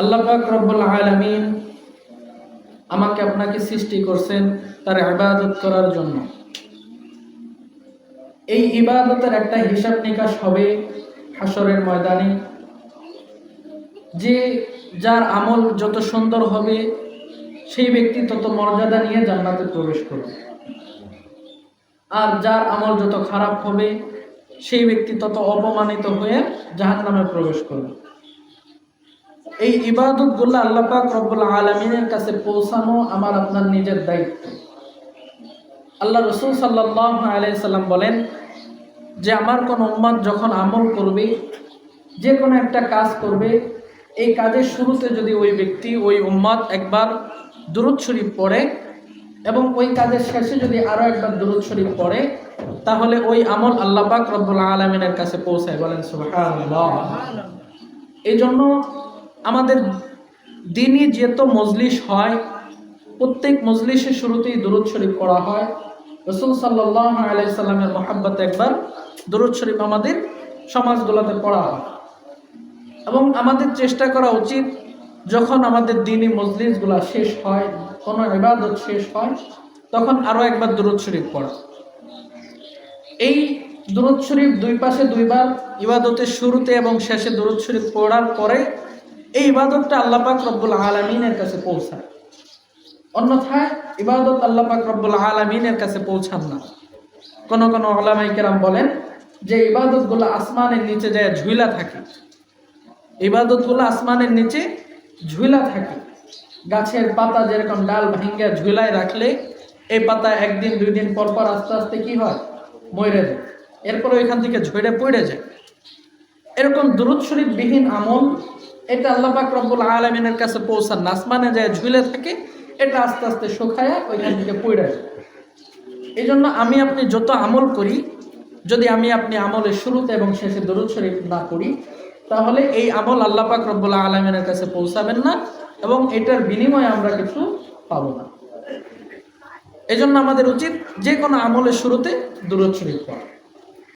আল্লাহ পাক রব্বুল আলামিন আমাকে আপনাকে সৃষ্টি করছেন তার ইবাদত করার জন্য। এই ইবাদতের একটা হিসাব নিকাশ হবে হাসরের ময়দানে। যে যার আমল যত সুন্দর হবে, সেই ব্যক্তি তত মর্যাদা নিয়ে জান্নাতে প্রবেশ করবে। আর যার আমল যত খারাপ হবে, সেই ব্যক্তি তত অপমানিত হয়ে জাহান্নামে প্রবেশ করবে। এই ইবাদতগুলো আল্লাহ পাক রব্বুল আলমিনের কাছে পৌঁছানো আমার আপনার নিজের দায়িত্ব। আল্লাহ রসুল সাল্লাহ আলাইসাল্লাম বলেন যে আমার কোন উম্মাদ যখন আমল করবে যে কোনো একটা কাজ করবে এই কাজের শুরুতে যদি ওই ব্যক্তি ওই উম্মাদ একবার দুরুদ শরীফ পড়ে এবং ওই কাজের শেষে যদি আরও একবার দুরুদ শরীফ পড়ে তাহলে ওই আমল আল্লাহ পাক রব্বুল আলমিনের কাছে পৌঁছায়। বলেন সুবহানাল্লাহ। এই জন্য আমাদের দিনই যেত মজলিস হয়, প্রত্যেক মজলিসের শুরুতেই দুরুদ শরীফ পড়া হয়। রসুল সাল্লাহ আলাইসাল্লামের মোহাব্বত একবার দুরুদ শরীফ আমাদের সমাজগুলোতে পড়া হয়। এবং আমাদের চেষ্টা করা উচিত, যখন আমাদের দিনই মজলিসগুলা শেষ হয়, কোনো ইবাদত শেষ হয়, তখন আরও একবার দুরুদ শরীফ পড়া। এই দুরুদ শরীফ দুই পাশে দুইবার ইবাদতের শুরুতে এবং শেষে দুরুদ শরীফ পড়ার পরে এই ইবাদতটা আল্লাহ পাক রব্বুল আলমিনের কাছে পৌঁছায় অন্যথায় ইবাদত আল্লাহ পাক রব্বুল আলমিনের কাছে পৌঁছান না। কোন কোনো ওলামাই কেরাম বলেন যে ইবাদতগুলো আসমানের নিচে যায় ঝুইলা থাকে। ইবাদতগুলো আসমানের নিচে ঝুইলা থাকে। গাছের পাতা যেরকম ডাল ভাঙ্গা ঝুলায় রাখলে এই পাতা একদিন দুই দিন পর পর আস্তে আস্তে কি হয়? মরে যায়। এরপরে ওইখান থেকে ঝুড়ে পড়ে যায়। এরকম দুরুদ শরীফ বিহীন আমল, এটা আল্লাহ পাক রব্বুল আলমিনের কাছে পৌঁছান না। আসমানে যায় ঝুলে থাকে, এটা আস্তে আস্তে শুকায় ওইখান থেকে পড়ে যায়। এই জন্য আমি আপনি যত আমল করি, যদি আমি আপনি আমলের শুরুতে এবং শেষে দরুদ শরীফ না করি তাহলে এই আমল আল্লাহ পাক রব্বুল আলমিনের কাছে পৌঁছাবেন না এবং এটার বিনিময়ে আমরা কিছু পাবো না। এজন্য আমাদের উচিত যে কোনো আমলের শুরুতে দূরত শরীফ পড়া।